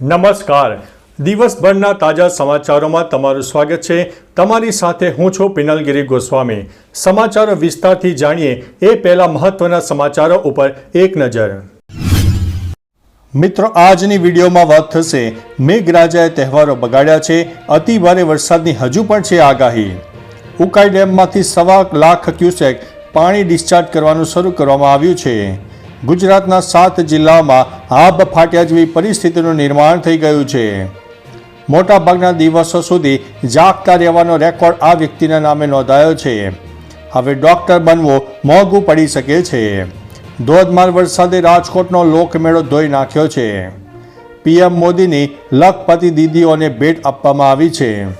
નમસ્કાર. દિવસભરના તાજા સમાચારોમાં તમારું સ્વાગત છે. તમારી સાથે હું છું પિનલગીરી ગોસ્વામી. સમાચારો વિસ્તારથી જાણીએ એ પહેલા મહત્વના સમાચારો ઉપર એક નજર. મિત્રો, આજની વિડીયોમાં વાત થશે મેઘરાજાએ તહેવારો બગાડ્યા છે. અતિ ભારે વરસાદની હજુ પણ છે આગાહી. ઉકાઈ ડેમમાંથી સવા લાખ ક્યુસેક પાણી ડિસ્ચાર્જ કરવાનું શરૂ કરવામાં આવ્યું છે. ગુજરાતના સાત જિલ્લાઓમાં આબ ફાટ્યા જેવી પરિસ્થિતિનું નિર્માણ થઈ ગયું છે. મોટાભાગના દિવસો સુધી જાગતા રહેવાનો રેકોર્ડ આ વ્યક્તિના નામે નોંધાયો છે. હવે ડોક્ટર બનવું મોંઘું પડી શકે છે. ધોધમાર વરસાદે રાજકોટનો લોકમેળો ધોઈ નાખ્યો છે. પીએમ મોદીની લખપતિ દીદીઓને ભેટ આપવામાં આવી છે.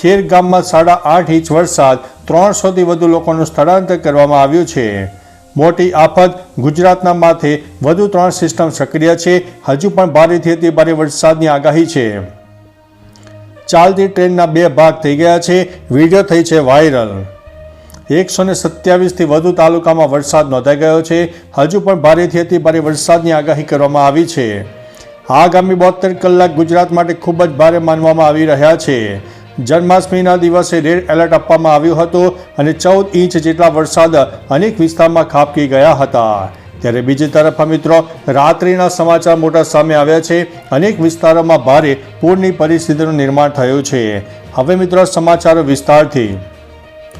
ખેર ગામમાં સાડા આઠ ઇંચ વરસાદ ત્રણસોથી વધુ લોકોનું સ્થળાંતર કરવામાં આવ્યું છે. મોટી આફત ગુજરાતના માથે વધુ ત્રણ સિસ્ટમ સક્રિય છે. હજુ પણ ભારેથી અતિ ભારે વરસાદની આગાહી છે. ચાલતી ટ્રેનના બે ભાગ થઈ ગયા છે. વીડિયો થઈ છે વાયરલ. એકસો ને સત્યાવીસથી વધુ તાલુકામાં વરસાદ નોંધાઈ ગયો છે. હજુ પણ ભારેથી અતિ ભારે વરસાદની આગાહી કરવામાં આવી છે. આગામી બોતેર કલાક ગુજરાત માટે ખૂબ જ ભારે માનવામાં આવી રહ્યા છે. જન્માષ્ટમીના દિવસે રેડ એલર્ટ આપવામાં આવ્યું હતું અને ચૌદ ઇંચ જેટલા વરસાદ અનેક વિસ્તારમાં ખાબકી ગયા હતા. ત્યારે બીજી તરફ મિત્રો, રાત્રિના સમાચાર મોટા સામે આવ્યા છે. અનેક વિસ્તારોમાં ભારે પૂરની પરિસ્થિતિનું નિર્માણ થયું છે. હવે મિત્રો, સમાચારો વિસ્તારથી.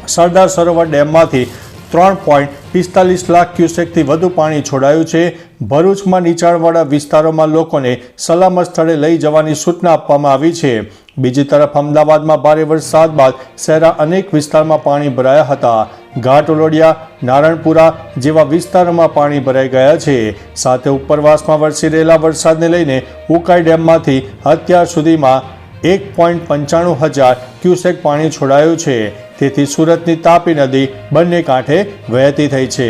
સરદાર સરોવર ડેમમાંથી ત્રણ પોઈન્ટ પિસ્તાલીસ લાખ ક્યુસેકથી વધુ પાણી છોડાયું છે. ભરૂચમાં નીચાણવાળા વિસ્તારોમાં લોકોને સલામત સ્થળે લઈ જવાની સૂચના આપવામાં આવી છે. બીજી તરફ અમદાવાદમાં ભારે વરસાદ બાદ શહેરા અનેક વિસ્તારમાં પાણી ભરાયા હતા. ઘાટ ઓલોડિયા, નારણપુરા જેવા વિસ્તારોમાં પાણી ભરાઈ ગયા છે. સાથે ઉપરવાસમાં વરસી રહેલા વરસાદને લઈને ઉકાઈ ડેમમાંથી અત્યાર સુધીમાં એક પોઈન્ટ પંચાણું હજાર ક્યુસેક પાણી છોડાયું છે. તેથી સુરતની તાપી નદી બંને કાંઠે વહેતી થઈ છે.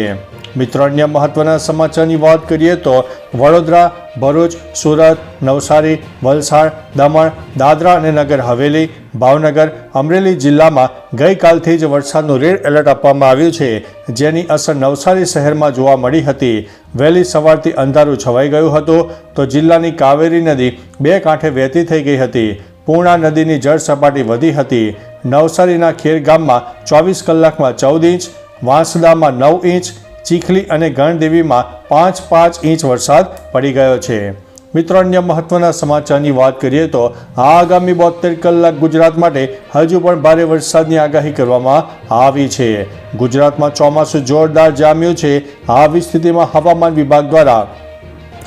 મિત્રો, અન્ય મહત્વના સમાચારની વાત કરીએ તો વડોદરા, ભરૂચ, સુરત, નવસારી, વલસાડ, દમણ, દાદરા અને નગર હવેલી, ભાવનગર, અમરેલી જિલ્લામાં ગઈકાલથી જ વરસાદનું રેડ એલર્ટ આપવામાં આવ્યું છે. જેની અસર નવસારી શહેરમાં જોવા મળી હતી. વહેલી સવારથી અંધારું છવાઈ ગયું હતું તો જિલ્લાની કાવેરી નદી બે કાંઠે વહેતી થઈ ગઈ હતી. પૂર્ણા નદીની જળ સપાટી વધી હતી. નવસારીના ખેર ગામમાં ચોવીસ કલાકમાં ચૌદ ઇંચ, વાંસદામાં નવ ઇંચ ચીખલી અને ગણદેવીમાં પાંચ પાંચ ઇંચ વરસાદ પડી ગયો છે. મિત્રો, અન્ય મહત્વના સમાચારની વાત કરીએ તો આગામી બોતેર કલાક ગુજરાત માટે હજુ પણ ભારે વરસાદની આગાહી કરવામાં આવી છે. ગુજરાતમાં ચોમાસું જોરદાર જામ્યું છે. આવી સ્થિતિમાં હવામાન વિભાગ દ્વારા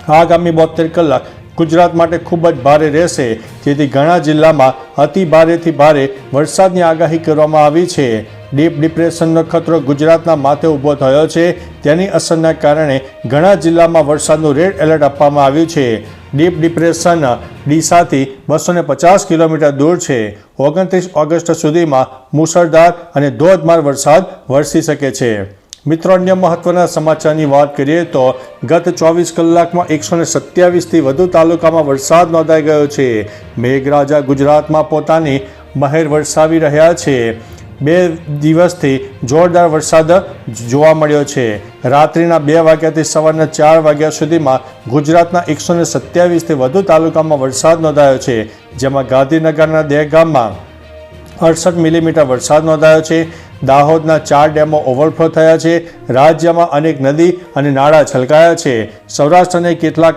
આગામી બોતેર કલાક ગુજરાત માટે ખૂબ જ ભારે રહેશે. જેથી ઘણા જિલ્લામાં અતિ ભારેથી ભારે વરસાદની આગાહી કરવામાં આવી છે. ડીપ ડિપ્રેશનનો ખતરો ગુજરાતના માથે ઊભો થયો છે. તેની અસરના કારણે ઘણા જિલ્લામાં વરસાદનું રેડ એલર્ટ આપવામાં આવ્યું છે. ડીપ ડિપ્રેશન ડીસાથી બસો પચાસ કિલોમીટર દૂર છે. ઓગણત્રીસ ઓગસ્ટ સુધીમાં મુસળધાર અને ધોધમાર વરસાદ વરસી શકે છે. મિત્રો, અન્ય મહત્વના સમાચારની વાત કરીએ તો ગત ચોવીસ કલાકમાં એકસો ને સત્યાવીસથી વધુ તાલુકામાં વરસાદ નોંધાઈ ગયો છે. મેઘરાજા ગુજરાતમાં પોતાની મહેર વરસાવી રહ્યા છે. બે દિવસથી જોરદાર વરસાદ જોવા મળ્યો છે. રાત્રિના બે વાગ્યાથી સવારના ચાર વાગ્યા સુધીમાં ગુજરાતના એકસો ને સત્યાવીસથી વધુ તાલુકામાં વરસાદ નોંધાયો છે, જેમાં ગાંધીનગરના દહેગામમાં અડસઠ મિલીમીટર વરસાદ નોંધાયો છે. દાહોદના ચાર ડેમો ઓવરફ્લો થયા છે. રાજ્યમાં અનેક નદી અને નાળા છલકાયા છે. સૌરાષ્ટ્ર અને કેટલાક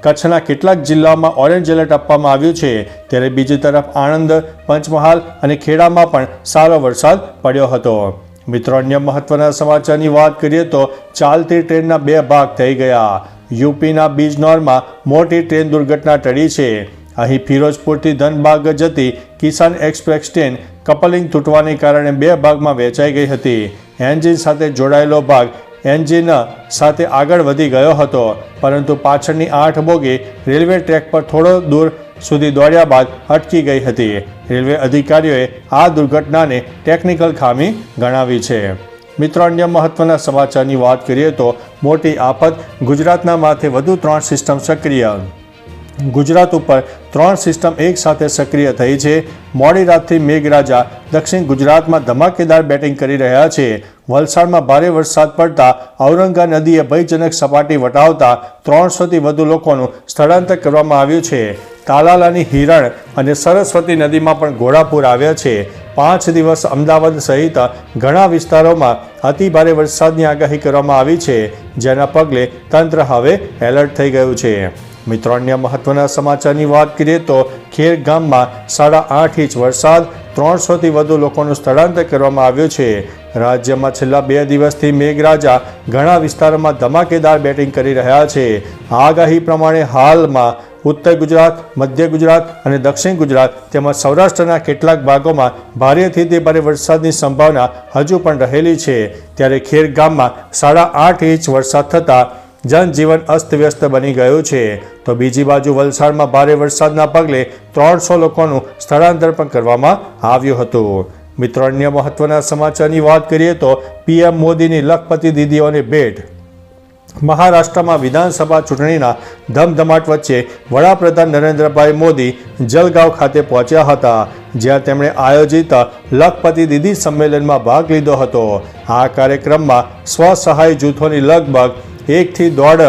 કચ્છના કેટલાક જિલ્લાઓમાં ઓરેન્જ એલર્ટ આપવામાં આવ્યું છે. ત્યારે બીજી તરફ આણંદ, પંચમહાલ અને ખેડામાં પણ સારો વરસાદ પડ્યો હતો. મિત્રો, અન્ય મહત્વના સમાચારની વાત કરીએ તો ચાલતી ટ્રેનના બે ભાગ થઈ ગયા. યુપીના બીજનોરમાં મોટી ટ્રેન દુર્ઘટના ટળી છે. અહીં ફિરોજપુરથી ધનબાગ જતી કિસાન એક્સપ્રેસ ટ્રેન કપલિંગ તૂટવાને કારણે બે ભાગમાં વહેંચાઈ ગઈ હતી. એન્જિન સાથે જોડાયેલો ભાગ એન્જિન સાથે આગળ વધી ગયો હતો, પરંતુ પાછળની આઠ બોગી રેલવે ટ્રેક પર થોડો દૂર સુધી દોડ્યા બાદ અટકી ગઈ હતી. રેલવે અધિકારીઓએ આ દુર્ઘટનાને ટેકનિકલ ખામી ગણાવી છે. મિત્રો, અન્ય મહત્વના સમાચારની વાત કરીએ તો મોટી આફત ગુજરાતના માથે વધુ ત્રણ સિસ્ટમ સક્રિય. ગુજરાત ઉપર ત્રણ સિસ્ટમ એકસાથે સક્રિય થઈ છે. મોડી રાતથી મેઘરાજા દક્ષિણ ગુજરાતમાં ધમાકેદાર બેટિંગ કરી રહ્યા છે. વલસાડમાં ભારે વરસાદ પડતા ઔરંગા નદીએ ભયજનક સપાટી વટાવતા ત્રણસોથી વધુ લોકોનું સ્થળાંતર કરવામાં આવ્યું છે. તાલાલાની હિરણ અને સરસ્વતી નદીમાં પણ ઘોડાપૂર આવ્યા છે. પાંચ દિવસ અમદાવાદ સહિત ઘણા વિસ્તારોમાં અતિ ભારે વરસાદની આગાહી કરવામાં આવી છે, જેના પગલે તંત્ર હવે એલર્ટ થઈ ગયું છે. મિત્રો, અન્ય મહત્વના સમાચારની વાત કરીએ તો ખેર ગામમાં સાડા આઠ ઇંચ વરસાદ ત્રણસોથી વધુ લોકોનું સ્થળાંતર કરવામાં આવ્યું છે. રાજ્યમાં છેલ્લા બે દિવસથી મેઘરાજા ઘણા વિસ્તારોમાં ધમાકેદાર બેટિંગ કરી રહ્યા છે. આગાહી પ્રમાણે હાલમાં ઉત્તર ગુજરાત, મધ્ય ગુજરાત અને દક્ષિણ ગુજરાત તેમજ સૌરાષ્ટ્રના કેટલાક ભાગોમાં ભારેથી તે ભારે વરસાદની સંભાવના હજુ પણ રહેલી છે. ત્યારે ખેર ગામમાં સાડા આઠ ઇંચ વરસાદ થતાં જનજીવન અસ્તવ્યસ્ત બની ગયું છે. તો બીજી બાજુ વલસાડમાં ભારે વરસાદના પગલે ત્રણસો લોકોનું સ્થળાંતર પણ કરવામાં આવ્યું હતું. મિત્રો, અન્ય મહત્વના સમાચારની વાત કરીએ તો પીએમ મોદીની લખપતિ દીદીઓની ભેટ. મહારાષ્ટ્રમાં વિધાનસભા ચૂંટણીના ધમધમાટ વચ્ચે વડાપ્રધાન નરેન્દ્રભાઈ મોદી જલગાંવ ખાતે પહોંચ્યા હતા, જ્યાં તેમણે આયોજિત લખપતિ દીદી સંમેલનમાં ભાગ લીધો હતો. આ કાર્યક્રમમાં સ્વસહાય જૂથોની લગભગ એકથી દોઢ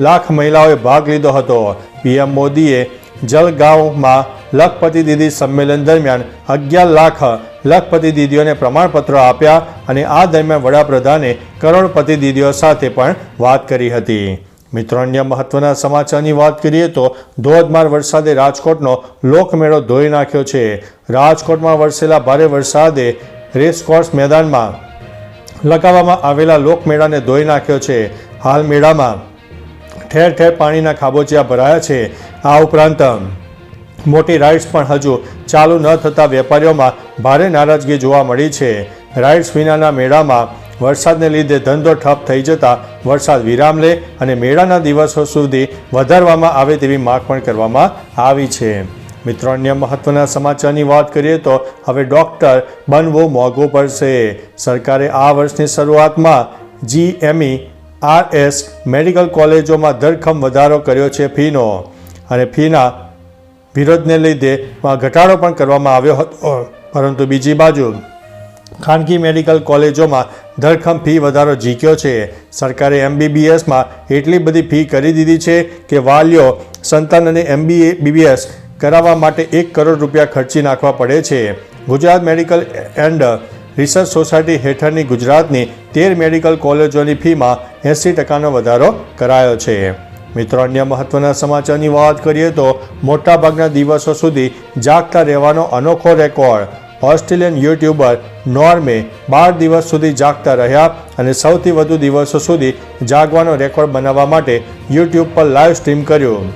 લાખ મહિલાઓએ ભાગ લીધો હતો. પીએમ મોદીએ જલગાંવમાં લખપતિ દીદી સંમેલન દરમિયાન અગિયાર લાખ લખપતિ દીદીઓને પ્રમાણપત્રો આપ્યા અને આ દરમિયાન વડાપ્રધાને કરોડપતિ દીદીઓ સાથે પણ વાત કરી હતી. મિત્રો, અન્ય મહત્વના સમાચારની વાત કરીએ તો ધોધમાર વરસાદે રાજકોટનો લોકમેળો ધોઈ નાખ્યો છે. રાજકોટમાં વરસેલા ભારે વરસાદે રેસકોર્સ મેદાનમાં લગાવવામાં આવેલા લોકમેળાને ધોઈ નાખ્યો છે. હાલ મેળામાં ઠેર ઠેર પાણીના ખાબોચિયા ભરાયા છે. આ ઉપરાંત મોટી રાઇડ્સ પણ હજુ ચાલુ ન થતા વેપારીઓમાં ભારે નારાજગી જોવા મળી છે. રાઇડ્સ વિનાના મેળામાં વરસાદને લીધે ધંધો ઠપ થઈ જતા વરસાદ વિરામ લે અને મેળાના દિવસો સુધી વધારવામાં આવે તેવી માગ પણ કરવામાં આવી છે. મિત્રો, અન્ય મહત્વના સમાચારની વાત કરીએ તો હવે ડૉક્ટર બનવું મોંઘો પડશે. સરકારે આ વર્ષની શરૂઆતમાં જીએમઈ આરએસ મેડિકલ કોલેજોમાં ધરખમ વધારો કર્યો છે ફીનો અને ફીના વિરોધને લીધે ઘટાડો પણ કરવામાં આવ્યો હતો પરંતુ બીજી બાજુ ખાનગી મેડિકલ કોલેજોમાં ધરખમ ફી વધારો ઝીક્યો છે. સરકારે એમબીબીએસમાં એટલી બધી ફી કરી દીધી છે કે વાલીઓ સંતાન અને એમબીએ, બીબીએસ કરાવવા માટે એક કરોડ રૂપિયા ખર્ચી નાખવા પડે છે. Gujarat medical and research society હેઠળની ગુજરાતની તેર મેડિકલ કોલેજોની ફીમાં એંસી ટકાનો વધારો કરાયો છે. મિત્રો, અન્ય મહત્વના સમાચારની વાત કરીએ તો મોટાભાગના દિવસો સુધી જાગતા રહેવાનો અનોખો રેકોર્ડ. ઓસ્ટ્રેલિયન યુટ્યુબર નોર્મે બાર દિવસ સુધી જાગતા રહ્યા અને સૌથી વધુ દિવસો સુધી જાગવાનો રેકોર્ડ બનાવવા માટે યુટ્યુબ પર લાઈવ સ્ટ્રીમ કર્યું.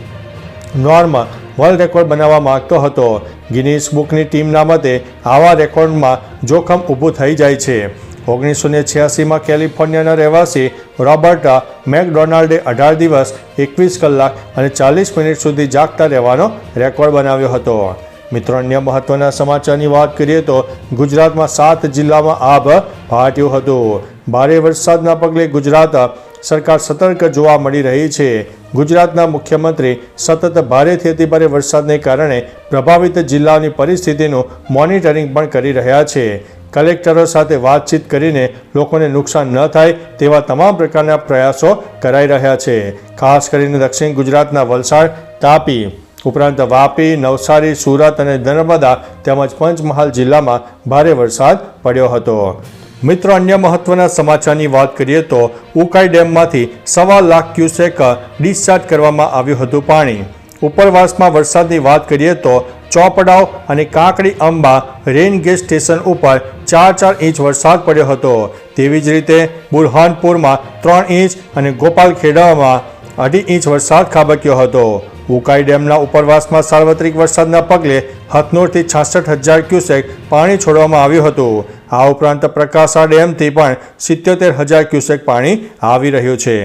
નોર્મ વર્લ્ડ રેકોર્ડ બનાવવા માગતો હતો. ગિનીસ બુકની ટીમના મતે આવા રેકોર્ડમાં જોખમ ઊભું થઈ જાય છે. ઓગણીસો ને છ્યાસીમાં કેલિફોર્નિયાના રહેવાસી રોબર્ટા મેકડોનાલ્ડે અઢાર દિવસ એકવીસ કલાક અને ચાલીસ મિનિટ સુધી જાગતા રહેવાનો રેકોર્ડ બનાવ્યો હતો. મિત્રો, અન્ય મહત્વના સમાચારની વાત કરીએ તો ગુજરાતમાં સાત જિલ્લામાં આભ ફાટ્યું હતું. ભારે વરસાદના પગલે ગુજરાત સરકાર સતર્ક જોવા મળી રહી છે. ગુજરાતના મુખ્યમંત્રી સતત ભારેથી અતિભારે વરસાદને કારણે પ્રભાવિત જિલ્લાઓની પરિસ્થિતિનું મોનિટરિંગ પણ કરી રહ્યા છે. કલેક્ટરો સાથે વાતચીત કરીને લોકોને નુકસાન ન થાય તેવા તમામ પ્રકારના પ્રયાસો કરાઈ રહ્યા છે. ખાસ કરીને દક્ષિણ ગુજરાતના વલસાડ, તાપી ઉપરાંત વાપી, નવસારી, સુરત અને નર્મદા તેમજ પંચમહાલ જિલ્લામાં ભારે વરસાદ પડ્યો હતો. મિત્રો, અન્ય મહત્વના સમાચારની વાત કરીએ તો ઉકાઈ ડેમમાંથી સવા લાખ ક્યુસેક ડિસ્ચાર્જ કરવામાં આવ્યું હતું પાણી. ઉપરવાસમાં વરસાદની વાત કરીએ તો ચોપડાવ અને કાકડી અંબા રેન ગેસ સ્ટેશન ઉપર ચાર ચાર ઇંચ વરસાદ પડ્યો હતો. તેવી જ રીતે બુરહાનપુરમાં ત્રણ ઇંચ અને ગોપાલખેડામાં અઢી ઇંચ વરસાદ ખાબક્યો હતો. ઉકાઈ ડેમના ઉપરવાસમાં સાર્વત્રિક વરસાદના પગલે હથનોરથી છાસઠ હજાર ક્યુસેક પાણી છોડવામાં આવ્યું હતું. આ ઉપરાંત પ્રકાશા ડેમથી પણ સિત્યોતેર હજાર ક્યુસેક પાણી આવી રહ્યું છે.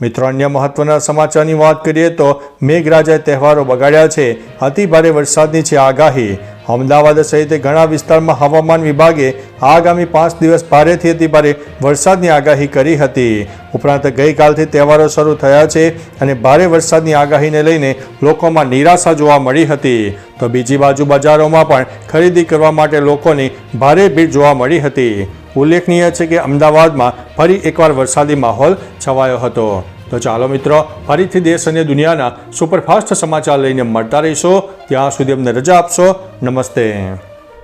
મિત્રો, અન્ય મહત્વના સમાચારની વાત કરીએ તો મેઘરાજાએ તહેવારો બગાડ્યા છે. અતિ ભારે વરસાદની છે આગાહી. અમદાવાદ સહિત ઘણા વિસ્તારમાં હવામાન વિભાગે આગામી પાંચ દિવસ ભારેથી અતિ ભારે વરસાદની આગાહી કરી હતી. ઉપરાંત ગઈકાલથી તહેવારો શરૂ થયા છે અને ભારે વરસાદની આગાહીને લઈને લોકોમાં નિરાશા જોવા મળી હતી. તો બીજી બાજુ બજારોમાં પણ ખરીદી કરવા માટે લોકોની ભારે ભીડ જોવા મળી હતી. ઉલ્લેખનીય છે કે અમદાવાદમાં ફરી એકવાર વરસાદી માહોલ છવાયો હતો. તો ચાલો મિત્રો, ફરીથી દેશ અને દુનિયાના સુપરફાસ્ટ સમાચાર લઈને મળતા રહીશો. ત્યાં સુધી અમને રજા આપશો. નમસ્તે.